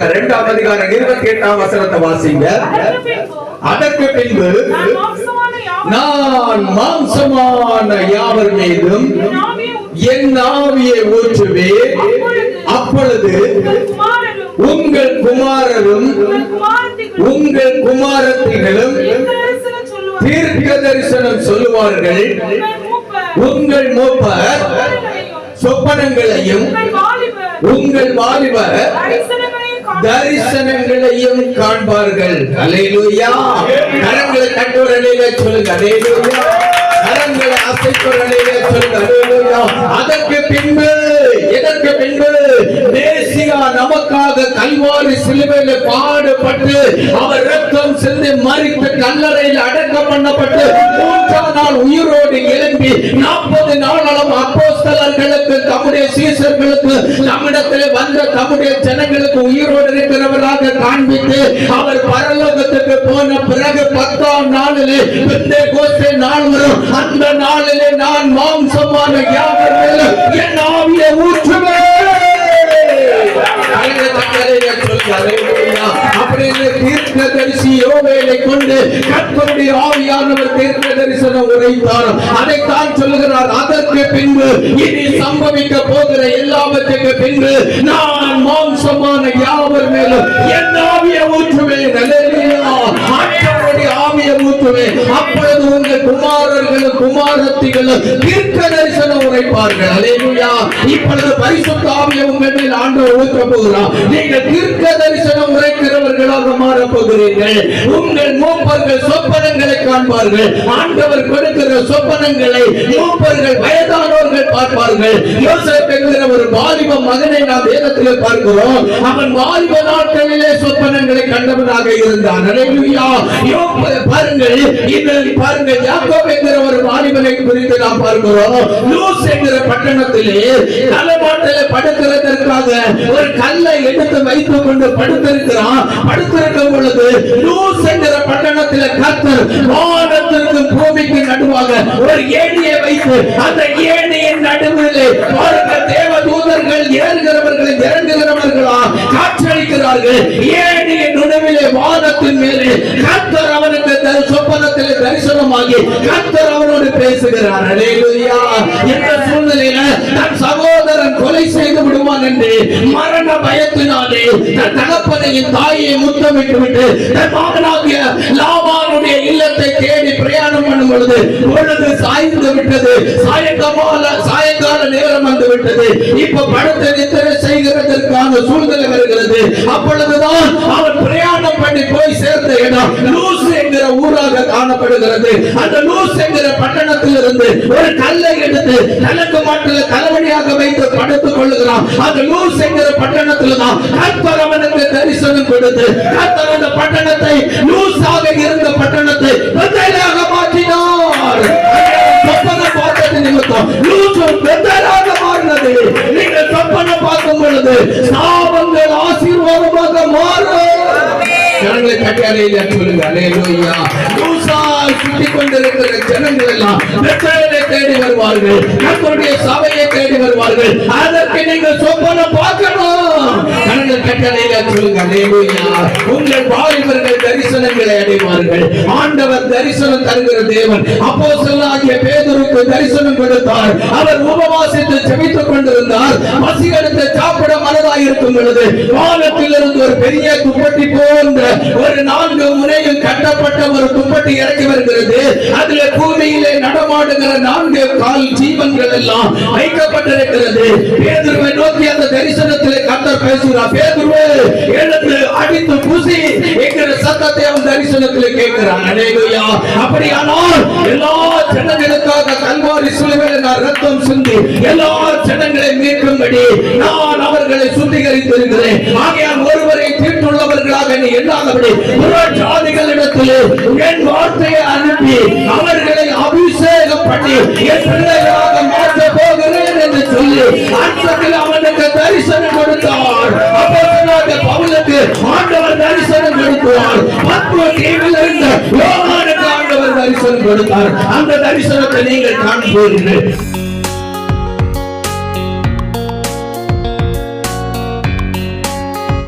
இரண்டாம் அதிகாரம் இருபத்தி எட்டாம் வசனத்தை வாசிங்க. அதற்கு பின்பு நான் மாம்சமான யாவர் மீதும் என் ஆவியை ஊற்றுவேன். அப்பொழுது உங்கள் குமாரரும் உங்கள் குமாரரும் குமாரத்திகளும் தீர்க்க தரிசனம் சொல்லுவார்கள். உங்கள் மூப்பர் சொப்பனங்களையும் உங்கள் உங்கள் வாலிபர் தரிசனங்களையும் காண்பார்கள். அலையிலுயா கரங்களை கட்டுற நிலையில சொல்லுங்க அலையிலுயா கரங்களை அசைக்கிற நிலையில சொல்லுங்க அலையிலுயா அதற்கு பின்பு எதற்கு பின்பு தேசியா நமக்காக கல்வாரி சிலுவையில பாடுபட்டு அவர் ரத்தம் சிந்தி மறித்து கல்லறையில் அடக்கம் பண்ணப்பட்டு மூன்றாம் நாள் உயிரோடு எழும்பி நாற்பது சீசர்களுக்கு நம்மிடத்தில் வந்த தம்முடைய ஜனங்களுக்கு உயிரோடு இருக்கிறவராக காண்பித்து அவர் பரலோகத்துக்கு போன பிறகு பத்தாம் நாளிலே பிந்தை கோஸ்தை நாள் வரும் அந்த நாளிலே நான் மாம்சமான யாவர் மேலும் ஆவியானவர் தேர்ந்த தரிசனம் உரைத்தார் அதைத்தான் சொல்லுகிறார். அதற்கு பின்பு இனி சம்பவிக்க போகிற எல்லாவற்றுக்கு பின்பு நான் மாம்சமான யாவர் மேலும் என் ஆவியை ஊற்றுவேன். அல்லேலூயா. ஆவியை ஊற்றுவேன். அப்பொழுது உங்கள் குமாரர்களும் குமாரத்திகளும் தீர்க்க தரிசனம் உரைப்பார்கள் அலேலுயா இப்பொழுது பரிசுத்த ஆவியை உங்கள் மேல் ஆண்டவர் ஊற்ற போகிறார். நீங்கள் தீர்க்க தரிசனம் உரைக்கிறவர்களாக மாறப் போகிறீர்கள். உங்கள் மூப்ப சொப்பனங்களை காண்பார்கள். ஆண்டவர் கொடுக்கிற சொப்பனங்களை மூப்பர்கள் வயதானோர்கள் பார்ப்பார்கள். யோசேப் என்கிற ஒரு வாலிப மகனை நாம் வேதத்தில் பார்க்கிறோம். அவன் வாலிப நாட்களிலே சொப்பனங்களை கண்டவனாக இருந்தான். அல்லேலூயா பாருங்கள் இதில் பாருங்கள் யாக்கோப் என்கிற ஒரு வாலிபனை குறித்து நாம் பார்க்கிறோம். லூஸ் என்கிற பட்டணத்திலே தலைமாட்டில படுக்கிறதற்காக ஒரு கல்லை எடுத்து வைத்துக் கொண்டு படுத்திருக்கிறான். படுத்திருக்கும் பொழுது லூஸ் என்கிற கர்த்தர் வானத்திற்கு பூமிக்கு நடுவாக ஒரு ஏணியை வைத்து அந்த ஏணியின் நடுவிலே பாருங்க தேவ தூதர்கள் இறங்குகிறவர்கள் இறங்குகிறவர்களா காற்றளிக்கிறார்கள் ஏணியின் நடுவிலே வானத்தின் மேலே கர்த்தர் அவனுக்கு சொப்பனத்தில் தரிசனமாகி கர்த்தர் அவனோடு பேசுகிறார். அல்லேலூயா இந்த சூழ்நிலையில தன் சகோதரன் கொலை செய்து விடுவான் என்று மரண பயத்தினாலே தன் தகப்பனையும் தாயை முத்தமிட்டு விட்டு தன் மகனாகிய லாப லாபானுடைய இல்லத்தை தேடி பிரயாணம் பண்ணும் பொழுது பொழுது சாய்ந்து விட்டது. சாயங்கால சாயங்கால நேரம் வந்து விட்டது. இப்ப படத்தை நித்திரை செய்கிறதற்கான சூழ்நிலை வருகிறது. அப்பொழுதுதான் அவர் பிரயாணம் பண்ணி போய் சேர்ந்த இடம் லூஸ் என்கிற ஊராக காணப்படுகிறது. அந்த லூஸ் என்கிற பட்டணத்தில் இருந்து ஒரு கல்லை எடுத்து கலக்கு மாட்டில் தலைவணியாக வைத்து படுத்துக் கொள்ளுகிறான். அந்த லூஸ் என்கிற பட்டணத்தில் தான் கற்பரவனுக்கு தரிசனம் கொடுத்து கர்த்தர் அந்த பட்டணத்தை லூசாக இருந்த பட்டணத்தை பெத்தேலாக மாற்றினார். சொப்பனம் பார்த்தது நிமித்தம் லூசு பெத்தேலாக மாறினது. நீங்கள் சொப்பனம் பார்க்கும் பொழுது சாபங்கள் ஆசீர்வாதமாக மாறும். ஜனங்களை கட்டியாலையில் சொல்லுங்க அலையிலூயா லூசா சுற்றி கொண்டிருக்கிற ஜனங்கள் எல்லாம் பெத்தேலை தேடி வருவார்கள். நம்முடைய சபையை தேடி வருவார்கள். அதற்கு நீங்கள் சொப்பனம் பார்க்கணும் ஜனங்கள் தட்டி அலையில சொல்லுங்க அலையிலூயா உங்கள் வாலிபர்கள் தரிசனங்களை அடைவார்கள். ஆண்டவர் தரிசனம் தருகிற தேவன் அப்போ சொல்லாகிய பேதருக்கு தரிசனம் கொடுத்தார். அவர் உபவாசித்து செபித்துக் கொண்டிருந்தார். பசி எடுத்து சாப்பிட மனதாயிருக்கும் பொழுது வானத்தில் இருந்து ஒரு பெரிய துப்பட்டி போன்ற ஒரு நான்கு முனையும் கட்டப்பட்ட ஒரு துப்பட்டி இறக்கி வருகிறது. அதுல பூமியிலே நடமாடுகிற நான்கு கால் ஜீவன்கள் எல்லாம் வைக்கப்பட்டிருக்கிறது. பேதுருவை நோக்கி அந்த தரிசனத்திலே கத்தர் பேசுகிறார். சத்தத்தை அவன் கேட்கிறான். அலேலுயா. அப்படியானால் எல்லா ஜனங்களுக்காக கல்வாரி சிலுவையில் நான் ரத்தம் சிந்தி எல்லா ஜனங்களை மீட்கும்படி நான் அவர்களை சுத்திகரித்திருக்கிறேன். ஆகையால் ஒருவரை தீட்டுள்ளவர்களாக நீ எண்ணாதபடி புறஜாதிகளிடத்திலே என் வார்த்தையை அனுப்பி அவர்களை அபிஷேகம் பண்ணி என் பிள்ளைகளாக மாற்ற போகிறேன் என்று சொல்லி அன்றையில் அவனுக்கு தரிசனம் கொடுத்தார். அப்போஸ்தலனாகிய பவுலுக்கு ஆண்டவர் தரிசனம் கொடுத்தார். பத்ம ஆண்டவர் தரிசனம் கொடுத்தார். அந்த தரிசனத்தை நீங்கள் காண்பீர்கள்